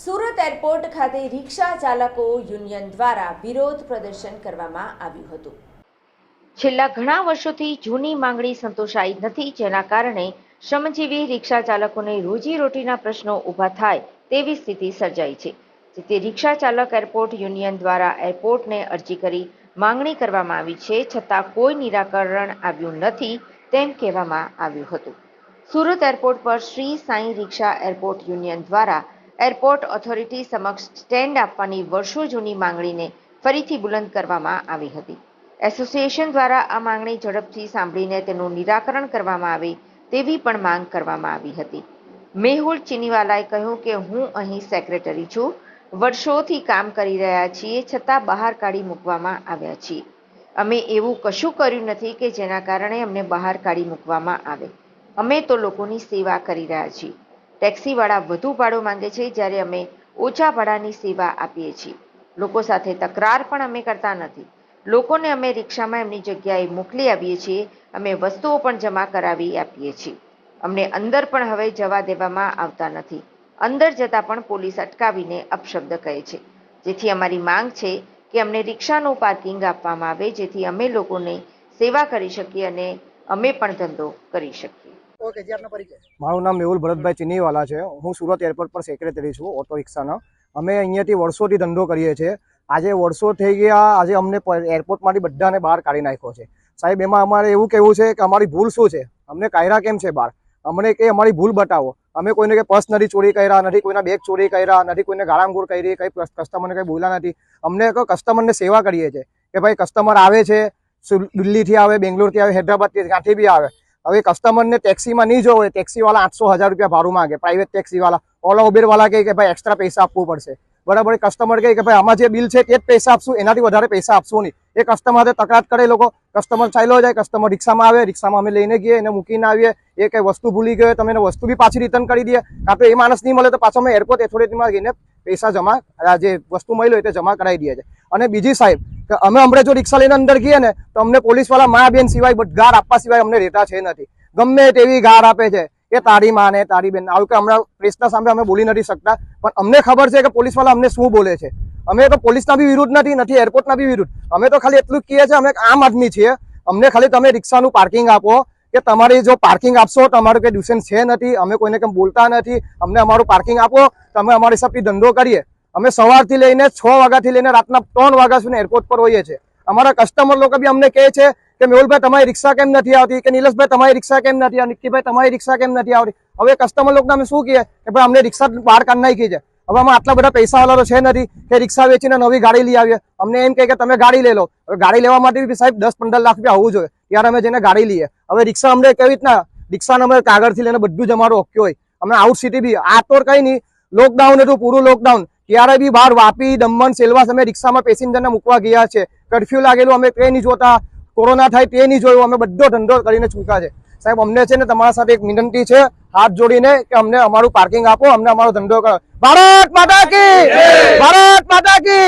Surat airport ખાતે રિક્ષા ચાલકો union દ્વારા વિરોધ પ્રદર્શન કરવામાં આવ્યું હતું. છેલ્લા ઘણા વર્ષોથી જૂની માંગણી સંતોષાઈ નથી, જેના કારણે શ્રમજીવી રિક્ષા ચાલકોને રોજીરોટીના પ્રશ્નો ઊભા થાય તેવી સ્થિતિ સર્જાઈ છે, જેથી રિક્ષા ચાલક એરપોર્ટ યુનિયન દ્વારા એરપોર્ટને અરજી કરી માંગણી કરવામાં આવી છે, છતાં કોઈ નિરાકરણ આવ્યું નથી તેમ કહેવામાં આવ્યું હતું. સુરત એરપોર્ટ પર શ્રી સાંઈ રિક્ષા એરપોર્ટ યુનિયન દ્વારા એરપોર્ટ ઓથોરિટી સમક્ષ સ્ટેન્ડ આપવાની વર્ષો જૂની માંગણીને ફરીથી બુલંદ કરવામાં આવી હતી. એસોસિએશન દ્વારા આ માંગણી ઝડપથી સાંભળીને તેનું નિરાકરણ કરવામાં આવે તેવી પણ માંગ કરવામાં આવી હતી. મેહુલ ચીનીવાલાએ કહ્યું કે, હું અહીં સેક્રેટરી છું. વર્ષોથી કામ કરી રહ્યા છીએ, છતાં બહાર કાઢી મૂકવામાં આવ્યા છીએ. અમે એવું કશું કર્યું નથી કે જેના કારણે અમને બહાર કાઢી મૂકવામાં આવે. અમે તો લોકોની સેવા કરી રહ્યા છીએ. ટેક્સીવાળા વધુ ભાડો માંગે છે જ્યારે અમે ઓછા ભાડાની સેવા આપીએ છીએ. લોકો સાથે તકરાર પણ અમે કરતા નથી. લોકોને અમે રિક્ષામાં એમની જગ્યાએ મોકલી આવીએ છીએ. અમે વસ્તુઓ પણ જમા કરાવી આપીએ છીએ. અમને અંદર પણ હવે જવા દેવામાં આવતા નથી. અંદર જતાં પણ પોલીસ અટકાવીને અપશબ્દ કહે છે. જેથી અમારી માંગ છે કે અમને રિક્ષાનું પાર્કિંગ આપવામાં આવે, જેથી અમે લોકોને સેવા કરી શકીએ અને અમે પણ ધંધો કરી શકીએ. મારું નામ મેહુલ ભરતભાઈ ચિનીવાલા છે. હું સુરત એરપોર્ટ પર સેક્રેટરી છું ઓટો રિક્ષાનો અમે અહીંયાથી વર્ષોથી ધંધો કરીએ છીએ. આજે વર્ષો થઈ ગયા, આજે અમને એરપોર્ટમાંથી બધાને બહાર કાઢી નાખ્યો છે. સાહેબ, એમાં અમારે એવું કહેવું છે કે અમારી ભૂલ શું છે? અમને કાયરા કેમ છે બહાર? અમને કે અમારી ભૂલ બતાવો. અમે કોઈને કે પર્સ નથી ચોરી કર્યા, નથી કોઈના બેગ ચોરી કર્યા, નથી કોઈને ગાળામગોળ કરી, કંઈ કસ્ટમરને કંઈ બોલ્યા નથી. અમને કસ્ટમરને સેવા કરીએ છીએ કે ભાઈ કસ્ટમર આવે છે દિલ્હીથી આવે, બેંગ્લોરથી આવે, હૈદરાબાદથી ક્યાંથી બી આવે. હવે કસ્ટમરને ટેક્સીમાં નહીં જોવો હોય ટેક્સીવાળા આઠસો હજાર રૂપિયા ભાડું માગે પ્રાઇવેટ ટેક્સીવાળા ઓલા ઉબેરવાળા કહે કે, ભાઈ એક્સ્ટ્રા પૈસા આપવું પડશે. બરાબર કસ્ટમર કહે કે, ભાઈ, આમાં જે બિલ છે તે જ પૈસા આપશું, એનાથી વધારે પૈસા આપશું નહીં. એ કસ્ટમર સાથે તકરાર કરે લોકો. કસ્ટમર ચાલ્યો જાય કસ્ટમર રિક્ષામાં આવે, રિક્ષામાં અમે લઈને ગઈએ એને મૂકીને આવીએ. એ કંઈ વસ્તુ ભૂલી ગયો તમે એને વસ્તુ બી પાછી રિટર્ન કરી દઈએ. કાં તો એ માણસ નહીં મળે તો પાછો અમે એરપોર્ટ એથોરિટીમાં જઈને પૈસા જમા જે વસ્તુ મળી હોય તે જમા કરાવી દઈએ છે અને બીજી સાહેબ કે અમે હમણાં જો રિક્ષા લઈને અંદર ગઈએ ને, તો અમને પોલીસવાળા મા બેન સિવાય ગાર આપવા સિવાય અમને રહેતા છે નથી. ગમે તેવી ગાર આપે છે. એ તારી માં ને તારી બેન આવું કે હમણાં પ્રેસના સામે અમે બોલી નથી શકતા, પણ અમને ખબર છે કે પોલીસવાળા અમને શું બોલે છે. અમે તો પોલીસના બી વિરુદ્ધ નથી નથી એરપોર્ટના બી વિરુદ્ધ. અમે તો ખાલી એટલું કહીએ છીએ, અમે આમ આદમી છીએ. અમને ખાલી તમે રિક્ષાનું પાર્કિંગ આપો, કે તમારી જો પાર્કિંગ આપશો તો અમારું કંઈ ડ્યુસન છે નથી, અમે કોઈને કંઈ બોલતા નથી, અમને અમારું પાર્કિંગ આપો, તમે અમારી હિસાબથી ધંધો કરીએ. અમે સવારથી લઈને છ વાગ્યાથી લઈને રાતના ત્રણ વાગ્યા સુધી એરપોર્ટ પર હોઈએ છીએ. અમારા કસ્ટમર લોકો બી અમને કહે છે કે, મેહુલભાઈ, તમારી રિક્ષા કેમ નથી આવતી? કે, નિલેશભાઈ, તમારી રિક્ષા કેમ નથી આવતી? નિક્કીભાઈ તમારી રિક્ષા કેમ નથી આવતી? હવે કસ્ટમર લોકોને અમે શું કહીએ? કે, ભાઈ, અમને રિક્ષા બહાર કાઢ નાખી છે. હવે આમાં આટલા બધા પૈસાવાળાઓ છે નથી કે, રિક્ષા વેચીને નવી ગાડી લઈ આવીએ. અમને એમ કહે કે, તમે ગાડી લઈ લો. હવે ગાડી લેવા માટે બી સાહેબ દસ પંદર લાખ રૂપિયા હોવું જોઈએ. ત્યારે અમે જઈને ગાડી લઈએ. હવે રિક્ષા અમને કેવી રીતના? રિક્ષાને અમે કાગળથી લઈને બધું જ અમારું ઓકે હોય. અમે આઉટ સિટી બી. આ તો કંઈ નહીં. લોકડાઉન હતું, પૂરું લોકડાઉન ત્યારે બી બહાર વાપી દમણ સેલવાસ અમે રિક્ષામાં પેસેન્જરને મૂકવા ગયા છે. કરફ્યુ લાગેલું અમે તે નહીં જોતા. કોરોના થાય તે નહીં જોયું. અમે બધો ધંધો કરીને ચૂક્યા છે. સાહેબ અમને છે ને તમારા સાથે એક વિનંતી છે હાથ જોડીને કે અમને અમારું પાર્કિંગ આપો અમને અમારો ધંધો કરો. ભારત માતા કી! ભારત માતા કી!